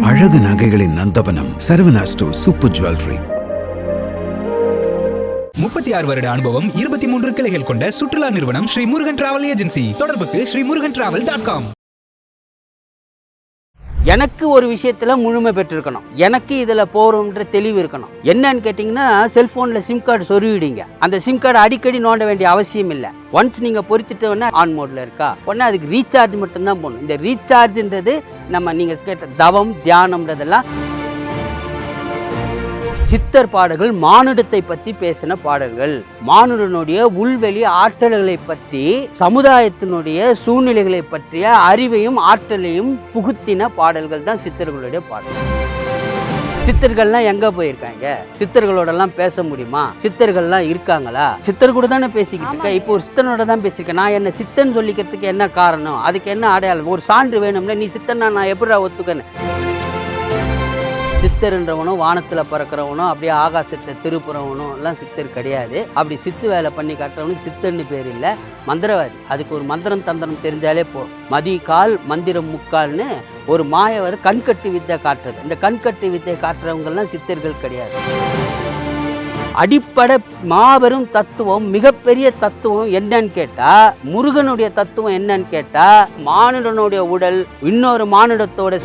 அழகு நகைகளின் நந்தவனம் Saravana super jewellery. முப்பத்தி ஆறு வருட அனுபவம் இருபத்தி மூன்று கிளைகள் கொண்ட சுற்றுலா நிறுவனம் ஸ்ரீ முருகன் டிராவல் ஏஜென்சி. தொடர்புக்கு Sri Murugan travel dot com. எனக்கு ஒரு விஷயத்தில் முழுமை பெற்றிருக்கணும். எனக்கு இதில் போகிறோம்ன்ற தெளிவு இருக்கணும். என்னன்னு கேட்டிங்கன்னா செல்ஃபோனில் சிம் கார்டு சொருவிடுங்க அந்த சிம் கார்டு அடிக்கடி நோண்ட வேண்டிய அவசியம் இல்லை. ஒன்ஸ் நீங்கள் பொருத்திட்ட உடனே ஆன் மோடில் இருக்கா? உடனே அதுக்கு ரீசார்ஜ் மட்டும்தான் போகணும் இந்த ரீசார்ஜ்ன்றது நம்ம நீங்கள் கேட்ட தவம் தியானம்ன்றதெல்லாம் சித்தர் பாடல்கள் மானுடத்தை பற்றி பேசின பாடல்கள். மானுடனுடைய உள்வெளி ஆற்றல்களை பற்றி சமுதாயத்தினுடைய சூழ்நிலைகளை பற்றிய அறிவையும் ஆற்றலையும் புகுத்தின பாடல்கள் தான் சித்தர்களுடைய பாடல்கள் சித்தர்கள்லாம் எங்க போயிருக்காங்க? சித்தர்களோடலாம் பேச முடியுமா? சித்தர்கள்லாம் இருக்காங்களா? சித்தர் கூட தானே பேசிக்கிட்டு இருக்கேன் இப்போ ஒரு சித்தனோட தான் பேசியிருக்கேன் நான் என்ன சித்தன் சொல்லிக்கிறதுக்கு என்ன காரணம்? அதுக்கு என்ன அடையாளம்? ஒரு சான்று வேணும்ல நீ சித்தன்னா நான் எப்படிடா ஒத்துக்கன்னு சித்தர்ன்றவனும் வானத்தில் பறக்கிறவனும் அப்படியே ஆகாசத்தை திருப்புறவனும் எல்லாம் சித்தர் கிடையாது. அப்படி சித்து வேலை பண்ணி காட்டுறவனுக்கு சித்தர்னு பேர் இல்லை. மந்திரவாதி. அதுக்கு ஒரு மந்திரம் தந்திரம் தெரிஞ்சாலே போதும். மதி கால் மந்திரம் முக்கால்னு ஒரு மாயவர் கண்கட்டு வித்தை காட்டுறது. இந்த கண்கட்டு வித்தை காட்டுறவங்கெல்லாம் சித்தர்கள் கிடையாது. அடிப்படை மாபெரும் தத்துவம் மிகப்பெரிய தத்துவம் என்னன்னு கேட்டா முருகனுடைய தத்துவம் என்னன்னு கேட்டா மானுடனுடைய உடல் இன்னொரு மானுடத்தோட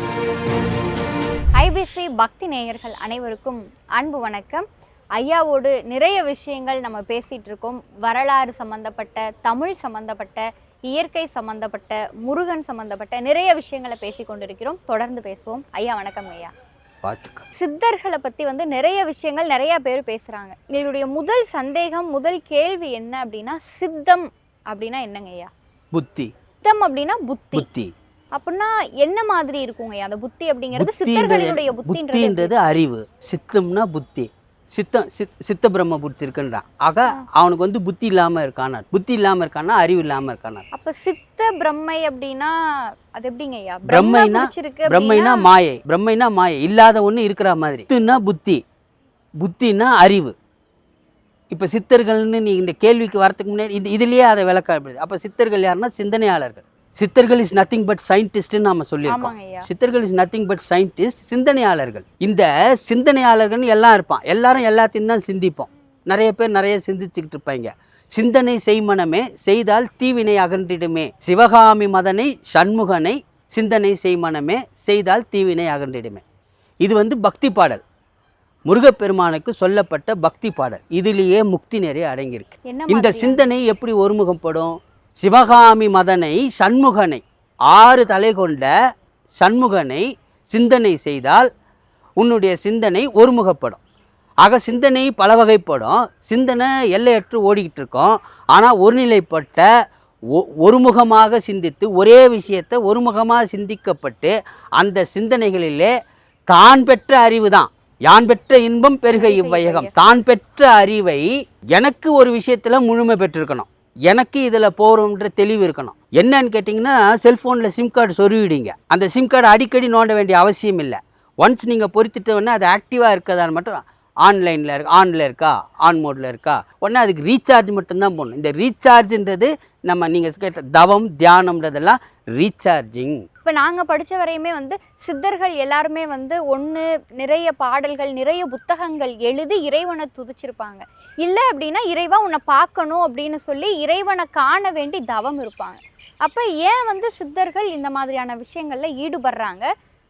ஐபிசி பக்தி நேயர்கள் அனைவருக்கும் அன்பு வணக்கம். ஐயாவோடு நிறைய விஷயங்கள் நம்ம பேசிட்டு இருக்கோம். வரலாறு சம்பந்தப்பட்ட தமிழ் சம்பந்தப்பட்ட இயற்கை சம்பந்தப்பட்ட முருகன் சம்பந்தப்பட்ட நிறைய விஷயங்களை பேசி கொண்டிருக்கிறோம். தொடர்ந்து பேசுவோம். ஐயா வணக்கம் ஐயா. சித்தர்களை பத்தி வந்து நிறைய விஷயங்கள் நிறைய பேர் பேசுறாங்க. எங்களுடைய முதல் சந்தேகம் முதல் கேள்வி என்ன அப்படின்னா சித்தம் அப்படின்னா என்னங்க ஐயா? புத்தி. சித்தம் அப்படின்னா புத்தி. அப்படின்னா என்ன மாதிரி இருக்குங்க? அந்த புத்தி அப்படிங்கிறது சித்தர்களுடைய புத்தின்றது அறிவு. சித்தம்னா புத்தி. சித்தம் சித் சித்த பிரம்ம புத்தி இருக்குன்றான் ஆக அவனுக்கு வந்து புத்தி இல்லாம இருக்கானார் புத்தி இல்லாம இருக்கானா அறிவு இல்லாம இருக்கானார் அப்ப சித்த பிரம்மை அப்படின்னா அது எப்படிங்க ஐயா? பிரம்ம பிரம்மைனா பிரம்மைனா மாயை. பிரம்மைனா மாயை. இல்லாத ஒண்ணு இருக்கிற மாதிரி. சித்துனா புத்தி. புத்தினா அறிவு. இப்ப சித்தர்கள்னு நீ இந்த கேள்விக்கு வரதுக்கு முன்னாடி இது இதுலயே அதை விளக்க அப்ப சித்தர்கள் யாருன்னா சிந்தனையாளர்கள். சித்தர்கள் இஸ் நத்திங் பட் சயின்டிஸ்ட்னு நாம சொல்லியிருக்கோம். சித்தர்கள் இஸ் நத்திங் பட் சயின்டிஸ்ட் சிந்தனையாளர்கள். இந்த சிந்தனையாளர்கள்னு எல்லாம் இருப்பான். எல்லாரும் எல்லாத்தையும் தான் சிந்திப்போம். நிறைய பேர் நிறைய சிந்திச்சுக்கிட்டு இருப்பாங்க. சிந்தனை செய்மனமே செய்தால் தீவினை அகன்றிடுமே. சிவகாமி மதனை சண்முகனை சிந்தனை செய்மனமே செய்தால் தீவினை அகன்றிடுமே. இது வந்து பக்தி பாடல். முருகப்பெருமானுக்கு சொல்லப்பட்ட பக்தி பாடல். இதிலேயே முக்தி நிறைய அடங்கியிருக்கு. இந்த? சிந்தனை எப்படி ஒருமுகப்படும்? சிவகாமி மதனை சண்முகனை ஆறு தலை கொண்ட சண்முகனை சிந்தனை செய்தால் உன்னுடைய சிந்தனை ஒருமுகப்படும். ஆக சிந்தனை பல வகைப்படும். சிந்தனை எல்லையற்று ஓடிக்கிட்டு இருக்கோம். ஆனால் ஒருநிலைப்பட்ட ஒருமுகமாக சிந்தித்து ஒரே விஷயத்தை ஒருமுகமாக சிந்திக்கப்பட்டு அந்த சிந்தனைகளிலே தான் பெற்ற அறிவு தான். யான் பெற்ற இன்பம் பெருக இவ்வையகம். தான் பெற்ற அறிவை எனக்கு ஒரு விஷயத்தில் முழுமை பெற்றிருக்கணும். எனக்கு இதில் போகிறோம்ன்ற தெளிவு இருக்கணும். என்னன்னு கேட்டிங்கன்னா செல்ஃபோனில் சிம் கார்டு சொருவிடுங்க. அந்த சிம் கார்டு அடிக்கடி நோண்ட வேண்டிய அவசியம் இல்லை. ஒன்ஸ் நீங்கள் பொருத்திட்ட உடனே அது ஆக்டிவாக இருக்கதான் மட்டும் ஆன்லைனில் இருக்கு ஆனில் இருக்கா? ஆன் மோடில் இருக்கா? உடனே அதுக்கு ரீசார்ஜ் மட்டும்தான் போடணும். இந்த ரீசார்ஜுன்றது நம்ம நீங்கள் கேட்ட தவம் தியானம்ன்றதெல்லாம் ரீசார்ஜிங் இப்போ நாங்கள் படித்த வரையுமே வந்து சித்தர்கள் எல்லாருமே வந்து ஒன்று நிறைய பாடல்கள் நிறைய புத்தகங்கள் எழுதி இறைவனை துதிச்சிருப்பாங்க. இல்லை அப்படின்னா இறைவா உன்னை பார்க்கணும் அப்படின்னு சொல்லி இறைவனை காண வேண்டி தவம் இருப்பாங்க. அப்போ ஏன் வந்து சித்தர்கள் இந்த மாதிரியான விஷயங்களில் ஈடுபடுறாங்க?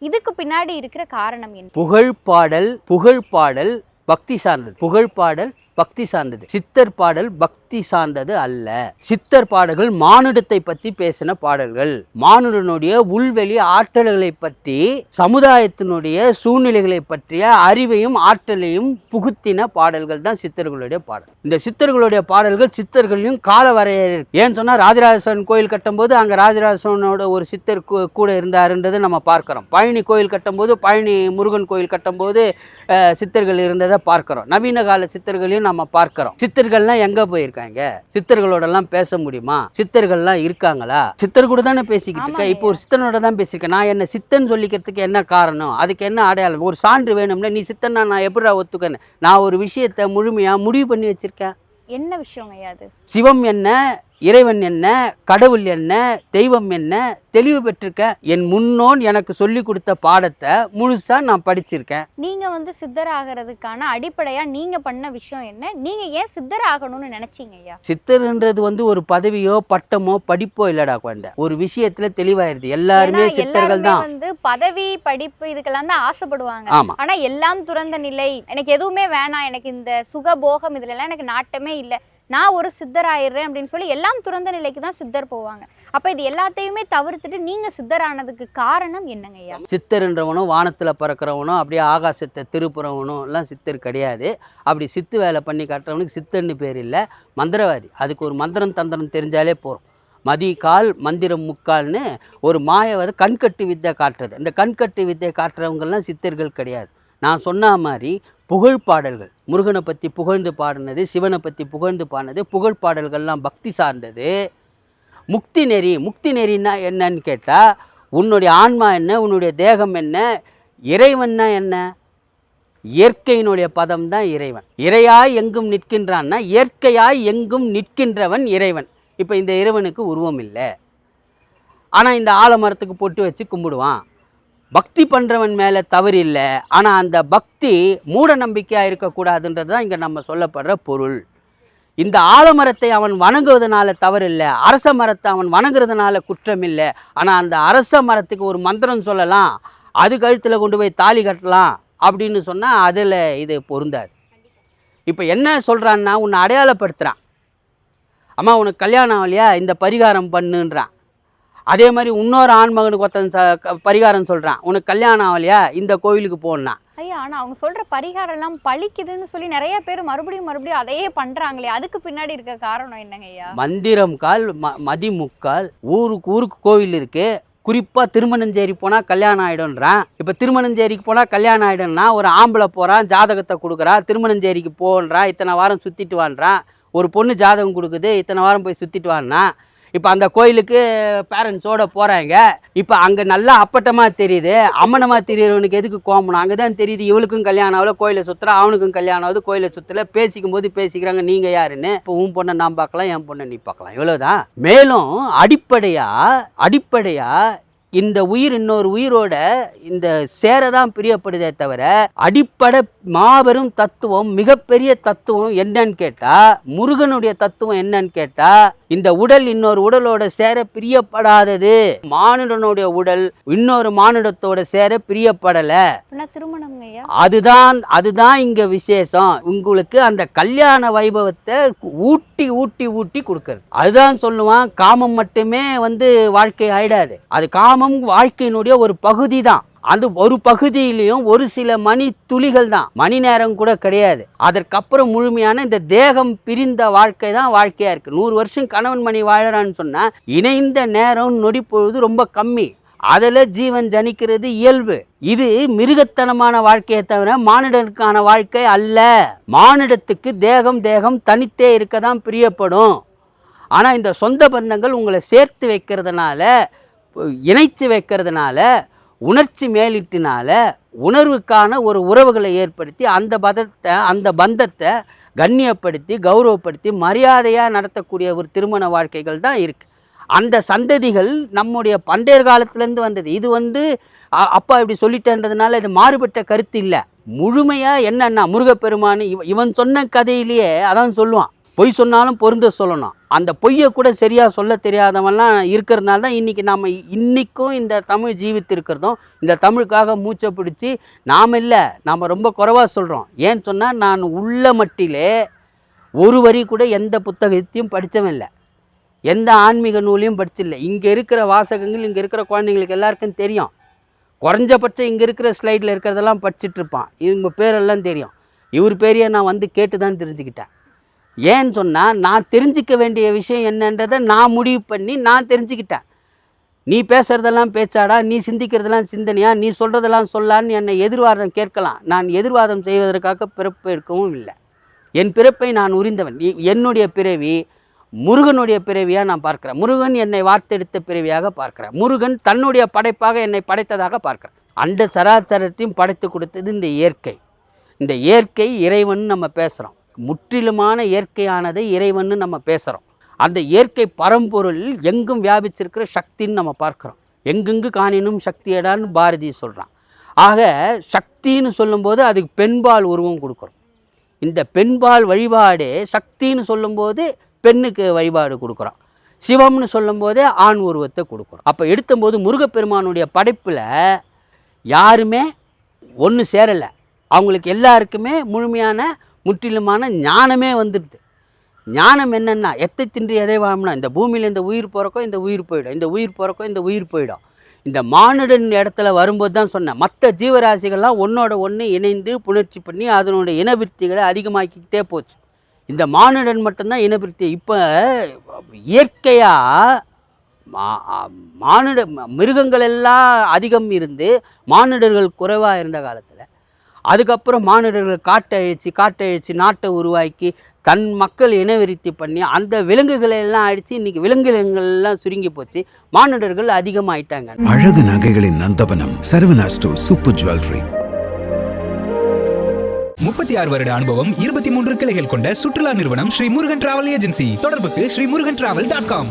இதுக்கு பின்னாடி இருக்கிற காரணம் என்ன? புகழ் பாடல் புகழ் பாடல் பக்தி சார்ந்தது. புகழ் பாடல் பக்தி சார்ந்தது. சித்தர் பாடல் பக்தி சார்ந்தது அல்ல. சித்தர் பாடல்கள் மானுடத்தை பற்றி பேசின பாடல்கள். மானுடனுடைய உள்வெளி ஆற்றல்களை பற்றி சமுதாயத்தினுடைய சூழ்நிலைகளை பற்றிய அறிவையும் ஆற்றலையும் புகுத்தின பாடல்கள் தான் சித்தர்களுடைய பாடல். இந்த சித்தர்களுடைய பாடல்கள் சித்தர்களையும் கால வரையறை. இருக்கு. ஏன்னு சொன்னா ராஜராஜ சோழன் கோயில் கட்டும்போது அங்கே ராஜராஜ சோழனோட ஒரு சித்தர் கூ- கூட இருந்தாருன்றதை நம்ம பார்க்கிறோம். பழனி கோயில் கட்டும்போது பழனி முருகன் கோயில் கட்டும்போது சித்தர்கள் இருந்ததை பார்க்கிறோம். நவீன கால சித்தர்களையும் நம்ம பார்க்கிறோம். சித்தர்கள்லாம் எங்கே போயிருக்கு போயிருக்காங்க சித்தர்களோடலாம் பேச முடியுமா? சித்தர்கள்லாம் இருக்காங்களா? சித்தர் கூட தானே பேசிக்கிட்டு இருக்கேன் இப்போ ஒரு சித்தனோட தான் பேசியிருக்கேன். நான் என்ன சித்தன் சொல்லிக்கிறதுக்கு என்ன காரணம்? அதுக்கு என்ன அடையாளம்? ஒரு சான்று வேணும்ல நீ சித்தன்னா நான் எப்படிடா ஒத்துக்கன்னு? நான் ஒரு விஷயத்தை முழுமையா முடிவு பண்ணி வச்சிருக்கேன். என்ன ஐயா அது சிவம் என்ன இறைவன் என்ன கடவுள் என்ன தெய்வம் என்ன தெளிவு பெற்றிருக்கேன் என் முன்னோன் எனக்கு சொல்லி கொடுத்த பாடத்தை முழுசாக நான் படிச்சிருக்கேன். நீங்க வந்து சித்தர் ஆகிறதுக்கான அடிப்படையா நீங்க பண்ண விஷயம் என்ன? நீங்க ஏன் சித்தர் ஆகணும்னு நினைச்சீங்க ஐயா? சித்தர்ன்றது வந்து ஒரு பதவியோ பட்டமோ படிப்போ இல்லடா குழந்தை. ஒரு விஷயத்துல தெளிவாயிருது. எல்லாருமே சித்தர்கள் தான். வந்து பதவி படிப்பு இதுக்கெல்லாம் தான் ஆசைப்படுவாங்க. ஆனா எல்லாம் துறந்த நிலை. எனக்கு எதுவுமே வேணாம். எனக்கு இந்த சுகபோகம் இதுல எல்லாம் எனக்கு நாட்டமே இல்லை. நான் ஒரு சித்தர் ஆயிடுறேன் அப்படின்னு சொல்லி எல்லாம் துறந்த நிலைக்கு தான் சித்தர் போவாங்க. அப்போ இது எல்லாத்தையுமே தவிர்த்துட்டு நீங்கள் சித்தர் ஆனதுக்கு காரணம் என்னங்க ஐயா? சித்தர்ன்றவனும் வானத்துல பறக்கிறவனும் அப்படியே ஆகாசத்தை திருப்புறவனும் எல்லாம் சித்தர் கிடையாது. அப்படி சித்து வேலை பண்ணி காட்டுறவனுக்கு சித்தர்னு பேர் இல்லை. மந்திரவாதி. அதுக்கு ஒரு மந்திரம் தந்திரம் தெரிஞ்சாலே போதும் மதி கால் மந்திரம் முக்கால்னு ஒரு மாயவாத கண்கட்டு வித்தை காட்டுறது. இந்த கண்கட்டு வித்தை காட்டுறவங்கெல்லாம் சித்தர்கள் கிடையாது. நான் சொன்ன மாதிரி புகழ் பாடல்கள். முருகனை பற்றி புகழ்ந்து பாடினது சிவனை பற்றி புகழ்ந்து பாடினது புகழ் பாடல்கள்லாம் பக்தி சார்ந்தது. முக்தி நெறி முக்தி நெறின்னா என்னன்னு கேட்டால் உன்னுடைய ஆன்மா என்ன உன்னுடைய தேகம் என்ன இறைவன்னா என்ன? இயற்கையினுடைய பதம் தான் இறைவன். இறையாய் எங்கும் நிற்கின்றான்னா இயற்கையாய் எங்கும் நிற்கின்றவன் இறைவன். இப்போ இந்த இறைவனுக்கு உருவம் இல்லை. ஆனால் இந்த ஆலமரத்துக்கு பொட்டு வச்சு கும்பிடுவான். பக்தி பண்ணுறவன் மேலே தவறு இல்லை. ஆனால் அந்த பக்தி மூட நம்பிக்கையாக இருக்கக்கூடாதுன்றது தான் இங்கே நம்ம சொல்லப்படுற பொருள். இந்த ஆலமரத்தை அவன் வணங்குவதனால தவறு இல்லை. அரச மரத்தை அவன் வணங்குறதுனால குற்றம் இல்லை. ஆனால் அந்த அரச மரத்துக்கு ஒரு மந்திரம் சொல்லலாம். அது கழுத்தில் கொண்டு போய் தாலி கட்டலாம் அப்படின்னு சொன்னால் அதில் இது பொருந்தாது. இப்போ என்ன சொல்கிறான்னா உன்னை அடையாளப்படுத்துகிறான் அம்மா உனக்கு கல்யாணம் ஆகலையா? இந்த பரிகாரம் பண்ணுன்றான். அதே மாதிரி இன்னொரு ஆண்மகனுக்கு ஒருத்தன் ச பரிகாரம் சொல்கிறான் உனக்கு கல்யாணம் ஆகலையா? இந்த கோவிலுக்கு போனா ஐயா ஆனா அவங்க சொல்ற பரிகாரம் எல்லாம் பழிக்குதுன்னு சொல்லி நிறைய பேர் மறுபடியும் மறுபடியும் அதையே பண்றாங்களே. அதுக்கு பின்னாடி இருக்க காரணம் என்னங்க ஐயா? மந்திரம் கால் ம மதிமுக்கால் ஊருக்கு ஊருக்கு கோவில் இருக்கு. குறிப்பாக திருமணஞ்சேரி போனால் கல்யாணம் ஆகிடும்ன்றான் இப்போ திருமணஞ்சேரிக்கு போனால் கல்யாணம் ஆகிடும்னா ஒரு ஆம்பளை போகிறான் ஜாதகத்தை கொடுக்குறான் திருமணஞ்சேரிக்கு போன்றான் இத்தனை வாரம் சுற்றிட்டு வான்றான் ஒரு பொண்ணு ஜாதகம் கொடுக்குது இத்தனை வாரம் போய் சுற்றிட்டு வான்னா. இப்போ அந்த கோயிலுக்கு பேரண்ட்ஸோட போகிறாங்க இப்போ அங்கே நல்லா அப்பட்டமாக தெரியுது அம்மனமாக தெரியறவனுக்கு எதுக்கு கோமணும் அங்கே தான் தெரியுது இவளுக்கும் கல்யாணம் ஆகல கோயிலை சுற்றுறா அவனுக்கும் கல்யாணம் ஆகுது கோயிலை சுற்றல பேசிக்கும் போது பேசிக்கிறாங்க நீங்கள் யாருன்னு? இப்போ உன் பொண்ணை நான் பார்க்கலாம் என் பொண்ணை நீ பார்க்கலாம். இவ்வளோதான் மேலும் அடிப்படையாக அடிப்படையாக இந்த உயிர் இன்னொரு உயிரோட இந்த சேரதான் பிரியப்படுதே தவிர அடிப்படை மாபெரும் தத்துவம் மிகப்பெரிய தத்துவம் என்னன்னு கேட்டா முருகனுடைய தத்துவம் என்னன்னு கேட்டா இந்த உடல் இன்னொரு உடலோட சேர பிரியப்படாதது. மானுடனுடைய உடல் இன்னொரு மானுடத்தோட சேர பிரியப்படல. ஐயா. அதுதான் அதுதான் இங்க விசேஷம். உங்களுக்கு அந்த கல்யாண வைபவத்தை ஊட்டி ஊட்டி ஊட்டி கொடுக்கறது. அதுதான் சொல்லுவான் காமம் மட்டுமே வந்து வாழ்க்கை ஆயிடாது. அது காமம் வாழ்க்கையினுடைய ஒரு பகுதி தான் அந்த ஒரு பகுதியிலையும் ஒரு சில மணி துளிகள் தான். மணி நேரம் கூட கிடையாது. அதற்கப்புறம் முழுமையான இந்த தேகம் பிரிந்த வாழ்க்கை தான் வாழ்க்கையா இருக்கு. நூறு வருஷம் கணவன் மணி வாழறான்னு சொன்னா இணைந்த நேரம் நொடி பொழுது ரொம்ப கம்மி. அதில் ஜீவன் ஜனிக்கிறது இயல்பு. இது மிருகத்தனமான வாழ்க்கையை தவிர மானிடனுக்கான வாழ்க்கை அல்ல. மானிடத்துக்கு தேகம் தேகம் தனித்தே இருக்க தான் பிரியப்படும். ஆனால் இந்த சொந்த பந்தங்கள் உங்களை சேர்த்து வைக்கிறதுனால இணைச்சு வைக்கிறதுனால உணர்ச்சி மேலிட்டினால உணர்வுக்கான ஒரு உறவுகளை ஏற்படுத்தி அந்த பதத்தை அந்த பந்தத்தை கண்ணியப்படுத்தி கௌரவப்படுத்தி மரியாதையாக நடத்தக்கூடிய ஒரு திருமண வாழ்க்கைகள் தான் இருக்குது அந்த சந்ததிகள் நம்முடைய பண்டைய காலத்துலேருந்து வந்தது. இது வந்து அப்பா இப்படி சொல்லிட்டேன்றதுனால இது மாறுபட்ட கருத்து இல்லை. முழுமையாக என்னென்னா முருகப்பெருமான் இவன் சொன்ன கதையிலேயே அதான் சொல்லுவான். பொய் சொன்னாலும் பொருந்த சொல்லணும். அந்த பொய்யை கூட சரியாக சொல்ல தெரியாதவன்லாம் இருக்கிறதுனால தான் இன்றைக்கி நாம் இன்றைக்கும் இந்த தமிழ் ஜீவித்து இருக்கிறதும் இந்த தமிழுக்காக மூச்சை பிடிச்சி நாம் இல்லை நாம் ரொம்ப குறைவாக சொல்கிறோம் ஏன்னு சொன்னால் நான் உள்ள மட்டிலே ஒரு வரி கூட எந்த புத்தகத்தையும் படித்தவன் இல்லை. எந்த ஆன்மீக நூலையும் படிச்சில்லை. இங்கே இருக்கிற வாசகங்கள் இங்கே இருக்கிற குழந்தைங்களுக்கு எல்லாருக்கும் தெரியும். குறைஞ்சபட்சம் இங்கே இருக்கிற ஸ்லைடில் இருக்கிறதெல்லாம் படிச்சுட்டு இருப்பான். இவங்க பேரெல்லாம் தெரியும். இவர் பேரையே நான் வந்து கேட்டு தான் தெரிஞ்சுக்கிட்டேன். ஏன்னு சொன்னால் நான் தெரிஞ்சிக்க வேண்டிய விஷயம் என்னன்றதை நான் முடிவு பண்ணி நான் தெரிஞ்சுக்கிட்டேன். நீ பேசுகிறதெல்லாம் பேச்சாடா நீ சிந்திக்கிறதெல்லாம் சிந்தனையா நீ சொல்கிறதெல்லாம் சொல்லான்னு என்னை எதிர்வாதம் கேட்கலாம். நான் எதிர்வாதம் செய்வதற்காக பிறப்பு எடுக்கவும் இல்லை. என் பிறப்பை நான் உரிந்தவன். என்னுடைய பிறவி முருகனுடைய பிறவியாக நான் பார்க்குறேன். முருகன் என்னை வார்த்தெடுத்த பிறவியாக பார்க்கிறேன். முருகன் தன்னுடைய படைப்பாக என்னை படைத்ததாக பார்க்குறேன். அண்ட சராச்சரத்தையும் படைத்து கொடுத்தது இந்த இயற்கை. இந்த இயற்கை இறைவன் நம்ம பேசுகிறோம் முற்றிலுமான இயற்கையானதை இறைவன் நம்ம பேசுகிறோம் அந்த இயற்கை பரம்பொருள் எங்கும் வியாபிச்சிருக்கிற சக்தின்னு நம்ம பார்க்குறோம். எங்கெங்கு காணினும் சக்தியடான்னு பாரதி சொல்கிறான் ஆக சக்தின்னு சொல்லும்போது அதுக்கு பெண்பால் உருவம் கொடுக்குறோம். இந்த பெண்பால் வழிபாடு சக்தின்னு சொல்லும்போது பெண்ணுக்கு வழிபாடு கொடுக்குறோம். சிவம்னு சொல்லும்போதே ஆண் உருவத்தை கொடுக்குறோம். அப்போ எடுத்தம்போது முருகப்பெருமானுடைய படைப்பில் யாருமே ஒன்று சேரலை. அவங்களுக்கு எல்லாருக்குமே முழுமையான முற்றிலுமான ஞானமே வந்துடுது. ஞானம் என்னென்னா எத்தை தின்றி எதை வாழும்னா இந்த பூமியில் இந்த உயிர் பிறக்கும் இந்த உயிர் போயிடும். இந்த உயிர் பிறக்கும் இந்த உயிர் போயிடும். இந்த மானுடன் இடத்துல வரும்போது தான் சொன்னேன் மற்ற ஜீவராசிகள்லாம் ஒன்றோட ஒன்று இணைந்து புணர்ச்சி பண்ணி அதனுடைய இனவிருத்திகளை அதிகமாக்கிக்கிட்டே போச்சு. இந்த மானுடன் மட்டும்தான் இனவிருத்தி. இப்போ இயற்கையாக மா மானுட மிருகங்கள் எல்லாம் அதிகம் இருந்து மானுடர்கள் குறைவாக இருந்த காலத்தில் அதுக்கப்புறம் மானுடர்கள் காட்டை அழிச்சு காட்டை அழிச்சு நாட்டை உருவாக்கி தன் மக்கள் இனவிருத்தி பண்ணி அந்த விலங்குகளை எல்லாம் அழித்து இன்றைக்கி விலங்கினங்கள் எல்லாம் சுருங்கி போச்சு. மானுடர்கள் அதிகமாயிட்டாங்க. அழகு நகைகளின் நந்தவனம் சரவணா ஸ்டோர் சூப்பர் ஜுவல்லரி. முப்பத்தி ஆறு வருட அனுபவம் இருபத்தி மூன்று கிளைகள் கொண்ட சுற்றுலா நிறுவனம் ஸ்ரீ முருகன் டிராவல் ஏஜென்சி. தொடர்புக்கு Sri Murugan travel dot com.